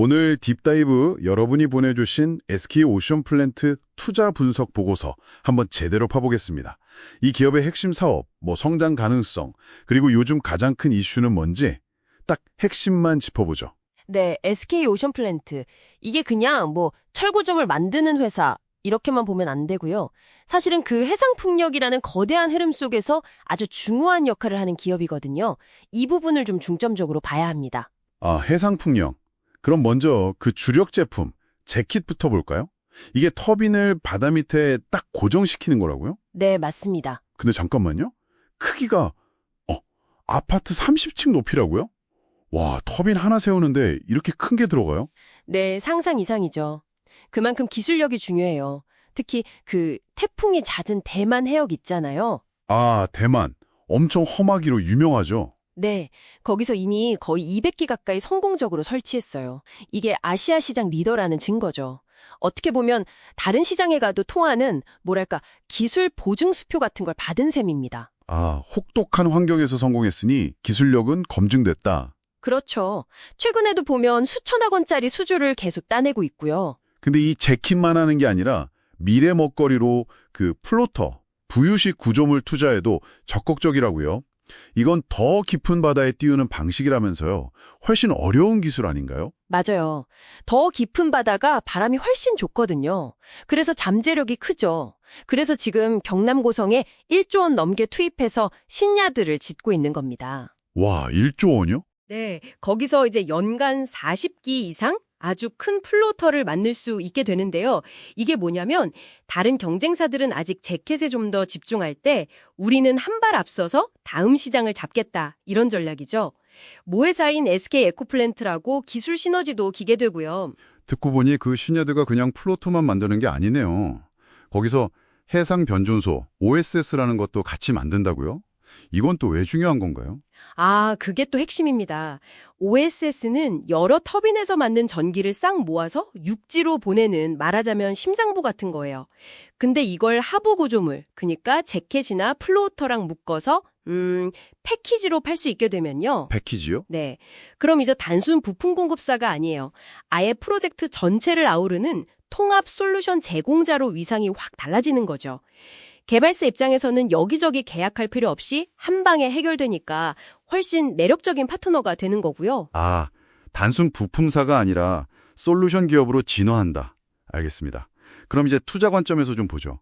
오늘 딥다이브 여러분이 보내주신 SK 오션 플랜트 투자 분석 보고서 한번 제대로 파보겠습니다. 이 기업의 핵심 사업, 뭐 성장 가능성, 그리고 요즘 가장 큰 이슈는 뭔지 딱 핵심만 짚어보죠. 네, SK 오션 플랜트. 이게 그냥 뭐 철구점을 만드는 회사 이렇게만 보면 안 되고요. 사실은 그 해상풍력이라는 거대한 흐름 속에서 아주 중요한 역할을 하는 기업이거든요. 이 부분을 좀 중점적으로 봐야 합니다. 아, 해상풍력. 그럼 먼저 그 주력 제품, 재킷부터 볼까요? 이게 터빈을 바다 밑에 딱 고정시키는 거라고요? 네, 맞습니다. 근데 잠깐만요. 크기가 어, 아파트 30층 높이라고요? 와, 터빈 하나 세우는데 이렇게 큰 게 들어가요? 네, 상상 이상이죠. 그만큼 기술력이 중요해요. 특히 그 태풍이 잦은 대만 해역 있잖아요. 아, 대만. 엄청 험하기로 유명하죠. 네, 거기서 이미 거의 200기 가까이 성공적으로 설치했어요. 이게 아시아 시장 리더라는 증거죠. 어떻게 보면 다른 시장에 가도 통하는 뭐랄까 기술 보증 수표 같은 걸 받은 셈입니다. 아, 혹독한 환경에서 성공했으니 기술력은 검증됐다. 그렇죠. 최근에도 보면 수천억 원짜리 수주를 계속 따내고 있고요. 근데 이 재킷만 하는 게 아니라 미래 먹거리로 그 플로터, 부유식 구조물 투자에도 적극적이라고요. 이건 더 깊은 바다에 띄우는 방식이라면서요. 훨씬 어려운 기술 아닌가요? 맞아요. 더 깊은 바다가 바람이 훨씬 좋거든요. 그래서 잠재력이 크죠. 그래서 지금 경남 고성에 1조 원 넘게 투입해서 신야들을 짓고 있는 겁니다. 와, 1조 원이요? 네, 거기서 이제 연간 40기 이상 아주 큰 플로터를 만들 수 있게 되는데요. 이게 뭐냐면 다른 경쟁사들은 아직 재켓에 좀 더 집중할 때 우리는 한 발 앞서서 다음 시장을 잡겠다 이런 전략이죠. 모회사인 SK 에코플랜트라고 기술 시너지도 기계되고요. 듣고 보니 그 신야드가 그냥 플로터만 만드는 게 아니네요. 거기서 해상 변전소, OSS라는 것도 같이 만든다고요? 이건 또 왜 중요한 건가요? 아, 그게 또 핵심입니다. OSS는 여러 터빈에서 만든 전기를 싹 모아서 육지로 보내는 말하자면 심장부 같은 거예요. 근데 이걸 하부 구조물, 그러니까 재켓이나 플로터랑 묶어서 음, 패키지로 팔 수 있게 되면요. 패키지요? 네. 그럼 이제 단순 부품 공급사가 아니에요. 아예 프로젝트 전체를 아우르는 통합 솔루션 제공자로 위상이 확 달라지는 거죠. 개발사 입장에서는 여기저기 계약할 필요 없이 한 방에 해결되니까 훨씬 매력적인 파트너가 되는 거고요. 아, 단순 부품사가 아니라 솔루션 기업으로 진화한다. 알겠습니다. 그럼 이제 투자 관점에서 좀 보죠.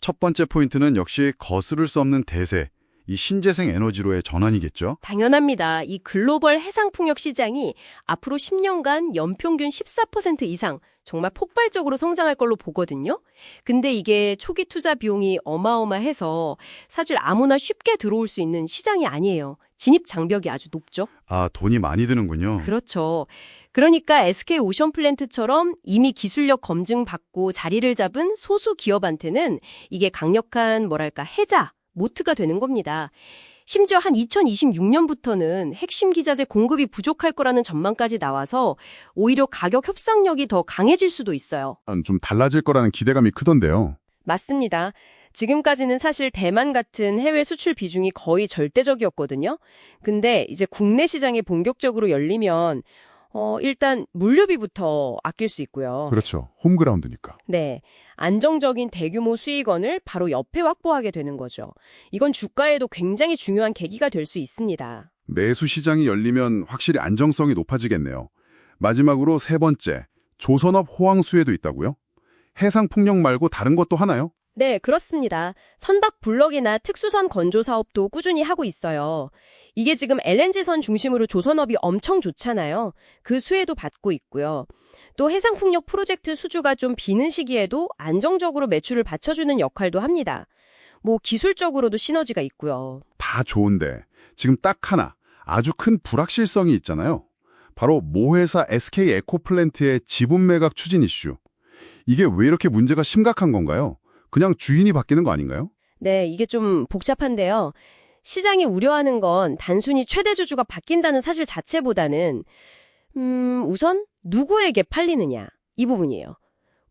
첫 번째 포인트는 역시 거스를 수 없는 대세, 이 신재생 에너지로의 전환이겠죠? 당연합니다. 이 글로벌 해상풍력 시장이 앞으로 10년간 연평균 14% 이상 정말 폭발적으로 성장할 걸로 보거든요. 근데 이게 초기 투자 비용이 어마어마해서 사실 아무나 쉽게 들어올 수 있는 시장이 아니에요. 진입 장벽이 아주 높죠. 아, 돈이 많이 드는군요. 그렇죠. 그러니까 SK 오션 플랜트처럼 이미 기술력 검증 받고 자리를 잡은 소수 기업한테는 이게 강력한 뭐랄까 해자, 모트가 되는 겁니다. 심지어 한 2026년부터는 핵심 기자재 공급이 부족할 거라는 전망까지 나와서 오히려 가격 협상력이 더 강해질 수도 있어요. 좀 달라질 거라는 기대감이 크던데요. 맞습니다. 지금까지는 사실 대만 같은 해외 수출 비중이 거의 절대적이었거든요. 근데 이제 국내 시장이 본격적으로 열리면 어, 일단 물류비부터 아낄 수 있고요. 그렇죠. 홈그라운드니까. 네. 안정적인 대규모 수익원을 바로 옆에 확보하게 되는 거죠. 이건 주가에도 굉장히 중요한 계기가 될 수 있습니다. 내수 시장이 열리면 확실히 안정성이 높아지겠네요. 마지막으로 세 번째, 조선업 호황수에도 있다고요? 해상 풍력 말고 다른 것도 하나요? 네, 그렇습니다. 선박 블럭이나 특수선 건조 사업도 꾸준히 하고 있어요. 이게 지금 LNG선 중심으로 조선업이 엄청 좋잖아요. 그 수혜도 받고 있고요. 또 해상풍력 프로젝트 수주가 좀 비는 시기에도 안정적으로 매출을 받쳐주는 역할도 합니다. 뭐 기술적으로도 시너지가 있고요. 다 좋은데 지금 딱 하나 아주 큰 불확실성이 있잖아요. 바로 모회사 SK 에코플랜트의 지분 매각 추진 이슈. 이게 왜 이렇게 문제가 심각한 건가요? 그냥 주인이 바뀌는 거 아닌가요? 네, 이게 좀 복잡한데요. 시장이 우려하는 건 단순히 최대 주주가 바뀐다는 사실 자체보다는 음, 우선 누구에게 팔리느냐 이 부분이에요.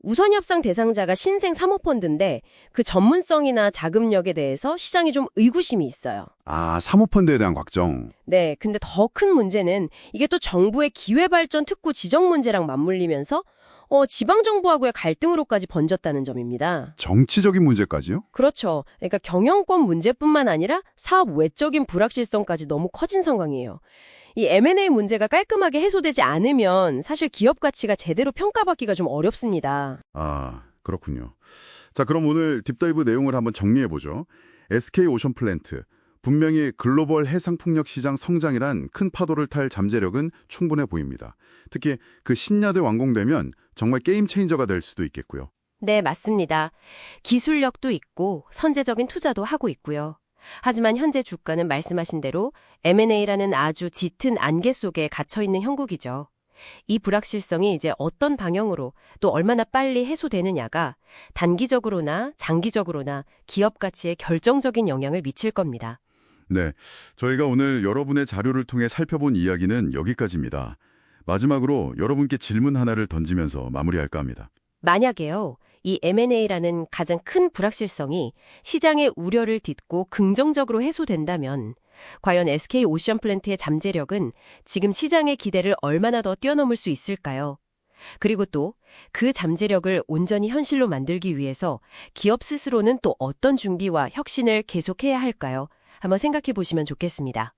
우선 협상 대상자가 신생 사모펀드인데 그 전문성이나 자금력에 대해서 시장이 좀 의구심이 있어요. 아, 사모펀드에 대한 걱정. 네, 근데 더 큰 문제는 이게 또 정부의 기회발전 특구 지정 문제랑 맞물리면서 어, 지방정부하고의 갈등으로까지 번졌다는 점입니다. 정치적인 문제까지요? 그렇죠. 그러니까 경영권 문제뿐만 아니라 사업 외적인 불확실성까지 너무 커진 상황이에요. 이 M&A 문제가 깔끔하게 해소되지 않으면 사실 기업 가치가 제대로 평가받기가 좀 어렵습니다. 아, 그렇군요. 자, 그럼 오늘 딥다이브 내용을 한번 정리해보죠. SK 오션 플랜트. 분명히 글로벌 해상풍력 시장 성장이란 큰 파도를 탈 잠재력은 충분해 보입니다. 특히 그 신야대 완공되면 정말 게임 체인저가 될 수도 있겠고요. 네, 맞습니다. 기술력도 있고 선제적인 투자도 하고 있고요. 하지만 현재 주가는 말씀하신 대로 M&A라는 아주 짙은 안개 속에 갇혀 있는 형국이죠. 이 불확실성이 이제 어떤 방향으로 또 얼마나 빨리 해소되느냐가 단기적으로나 장기적으로나 기업 가치에 결정적인 영향을 미칠 겁니다. 네, 저희가 오늘 여러분의 자료를 통해 살펴본 이야기는 여기까지입니다. 마지막으로 여러분께 질문 하나를 던지면서 마무리할까 합니다. 만약에요, 이 M&A라는 가장 큰 불확실성이 시장의 우려를 딛고 긍정적으로 해소된다면 과연 SK 오션 플랜트의 잠재력은 지금 시장의 기대를 얼마나 더 뛰어넘을 수 있을까요? 그리고 또 그 잠재력을 온전히 현실로 만들기 위해서 기업 스스로는 또 어떤 준비와 혁신을 계속해야 할까요? 한번 생각해 보시면 좋겠습니다.